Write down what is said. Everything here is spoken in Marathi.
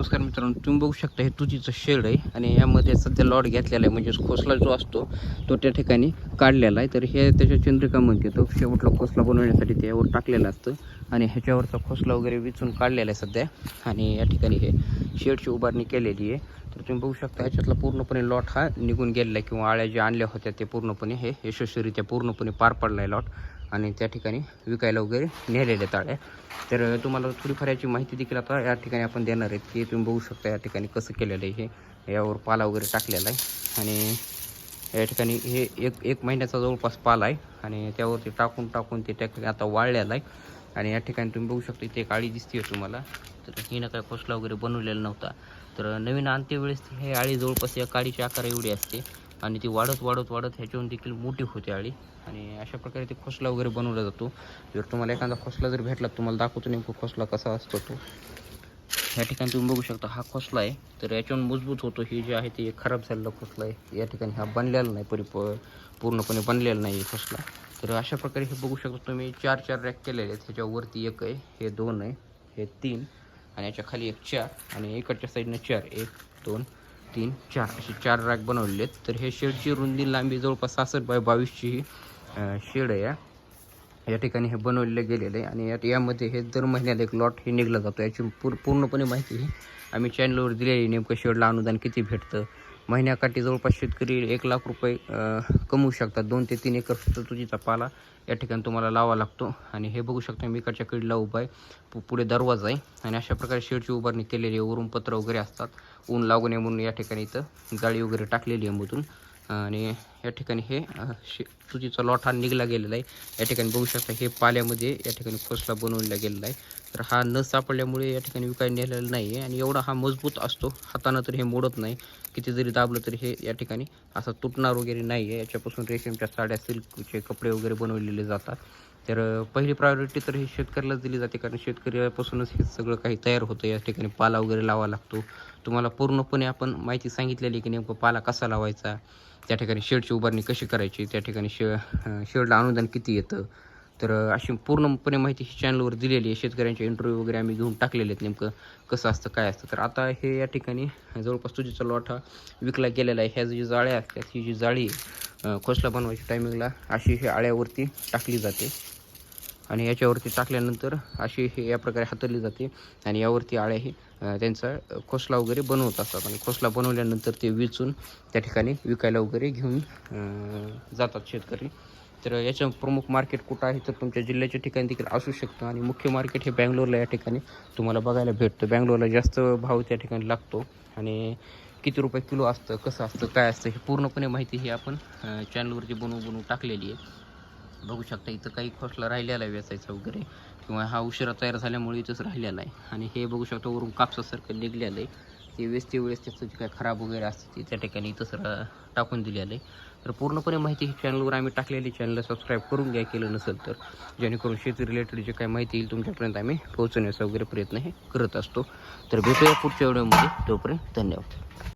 नमस्कार मित्रांनो तुम्ही बघू शकता हे तुझीचं शेड आहे आणि यामध्ये सध्या लॉट घेतलेला आहे म्हणजेच खोसला जो असतो तो त्या ठिकाणी काढलेला आहे. तर हे त्याच्या चंद्रिका म्हणते तो शेवटला खोसला बनवण्यासाठी त्यावर टाकलेला असतं आणि ह्याच्यावरचा खोसला वगैरे विचून काढलेला आहे सध्या. आणि या ठिकाणी हे शेडची उभारणी केलेली आहे. तर तुम्ही बघू शकता ह्याच्यातला पूर्णपणे लॉट हा निघून गेलेला आहे किंवा आळ्या ज्या आणल्या होत्या ते पूर्णपणे हे यशस्वीरित्या पूर्णपणे पार पडला आहे लॉट. आणि त्या ठिकाणी विकायला वगैरे नेलेल्या ताळ्या तर तुम्हाला थोडीफार याची माहिती देखील आता या ठिकाणी आपण देणार आहेत की तुम्ही बघू शकता या ठिकाणी कसं केलेलं आहे हे. यावर पाला वगैरे टाकलेला आहे. आणि या ठिकाणी हे एक एक महिन्याचा जवळपास पाला आहे. आणि त्यावरती टाकून टाकून ते त्या आता वाळलेला आहे. आणि या ठिकाणी तुम्ही बघू शकता इथे एक दिसते तुम्हाला. तर हिनं काय खोसला वगैरे बनवलेला नव्हता. तर नवीन आणते वेळेस हे आळी जवळपास या काळीची आकार एवढी असते. आणि ती वाढत वाढत वाढत ह्याच्याहून देखील मोठी होते आळी. आणि अशा प्रकारे ते खोसला वगैरे बनवला जातो. जर तुम्हाला एखादा खोसला जर भेटला तुम्हाला दाखवतो नेमकं खोसला कसा असतो तो. ह्या ठिकाणी तुम्ही बघू शकता हा खोसला आहे. तर याच्याहून मजबूत होतो हे जे आहे ते खराब झालेला खोसला आहे. या ठिकाणी हा बनलेला नाही परिप पूर्णपणे बनलेला नाही खोसला. तर अशा प्रकारे हे बघू शकता तुम्ही चार चार रॅक केलेले आहेत. ह्याच्यावरती एक आहे हे दोन आहे हे तीन आणि याच्या खाली एक चार आणि इकडच्या साईडनं चार एक दोन तीन चार असे चार रॅक बनवलेले आहेत तर हे शेडची रुंदी लांबी जवळपास सहासष्ट बाय बावीसची ही शेड आहे या. ठिकाणी हे बनवलेलं गेलेलं आहे. आणि यात यामध्ये हे दर महिन्याला एक लॉट हे निघला जातो. याची पूर पूर्णपणे माहिती ही आम्ही चॅनलवर दिलेली आहे. नेमकं शेडला अनुदान किती भेटतं? महिन्याकाठी जवळपास शेतकरी एक लाख रुपये कमवू शकतात. दोन ते तीन एकर तुझीचा पाला या ठिकाणी तुम्हाला लावा लागतो. आणि हे बघू शकता मी इकडच्या कडीला उभा आहे. पु- पुढे दरवाजा आहे. आणि अशा प्रकारे शेडची उभारणी केलेली आहे. वरून पत्र वगैरे असतात. ऊन लागू नये म्हणून या ठिकाणी इथं जाळी वगैरे टाकलेली आहे मधून. आणि या ठिकाणी हे अं, शे तुझीचा लॉट हा निघला गेलेला आहे. या ठिकाणी बघू शकता हे पाल्यामध्ये या ठिकाणी खोसला बनवला गेलेला आहे. तर हा न सापडल्यामुळे या ठिकाणी विकायला नेलेला नाही आहे आणि एवढा हा मजबूत असतो. हातानं तर हे मोडत नाही. किती जरी दाबलं तरी हे या ठिकाणी असं तुटणार वगैरे नाही आहे याच्यापासून रेशीमच्या साड्या सिल्कचे कपडे वगैरे बनवलेले जातात. तर पहिली प्रायोरिटी तर ही शेतकऱ्यालाच दिली जाते. कारण शेतकऱ्यापासूनच हे सगळं काही तयार होतं. या ठिकाणी पाला वगैरे लावा लागतो. तुम्हाला पूर्णपणे आपण माहिती सांगितलेली आहे की नेमकं पाला कसा लावायचा त्या ठिकाणी शेडची उभारणी कशी करायची त्या ठिकाणी शे शेडला अनुदान किती येतं. तर अशी पूर्णपणे माहिती ही चॅनलवर दिलेली आहे. शेतकऱ्यांचे इंटरव्ह्यू वगैरे आम्ही घेऊन टाकलेले आहेत नेमकं कसं असतं काय असतं. तर आता हे या ठिकाणी जवळपास तुझीचा लोटा विकला गेलेला आहे. ह्या जी जाळ्या असतात ही जी जाळी खोसला बनवायच्या टायमिंगला अशी ही आळ्यावरती टाकली जाते. आणि याच्यावरती टाकल्यानंतर अशी हे या प्रकारे हातरली जाते. आणि यावरती आळ्या ही त्यांचा खोसला वगैरे बनवत असतात. आणि खोसला बनवल्यानंतर ते विचून त्या ठिकाणी विकायला वगैरे घेऊन जातात शेतकरी. तर याचं प्रमुख मार्केट कुठं आहे तर तुमच्या जिल्ह्याच्या ठिकाणी देखील असू शकतं. आणि मुख्य मार्केट हे बँगलोरला या ठिकाणी तुम्हाला बघायला भेटतं. बँगलोरला जास्त भाव त्या ठिकाणी लागतो. आणि किती रुपये किलो असतं कसं असतं काय असतं हे पूर्णपणे माहिती ही आपण चॅनलवरती बनवून बनवून टाकलेली आहे. बघू शकता इथं काही खोसला राहिलेला आहे वेचायचा वगैरे. किंवा हा उशिरा तयार झाल्यामुळे इथंच राहिलेला आहे. आणि हे बघू शकता वरून कापसासारखं निघलेलं आहे. ते वेचते वेळेस त्याचं जे काय खराब वगैरे असते ते त्या ठिकाणी इथंच टाकून दिलेलं आहे. तर पूर्णपणे माहिती ही चॅनलवर आम्ही टाकलेली चॅनलला सबस्क्राईब करून घ्या केलं नसेल तर. जेणेकरून शेती रिलेटेड जे काय माहिती येईल तुमच्यापर्यंत आम्ही पोहोचवण्याचा वगैरे प्रयत्न हे करत असतो. तर भेटूया पुढच्या व्हिडिओमध्ये. तोपर्यंत धन्यवाद.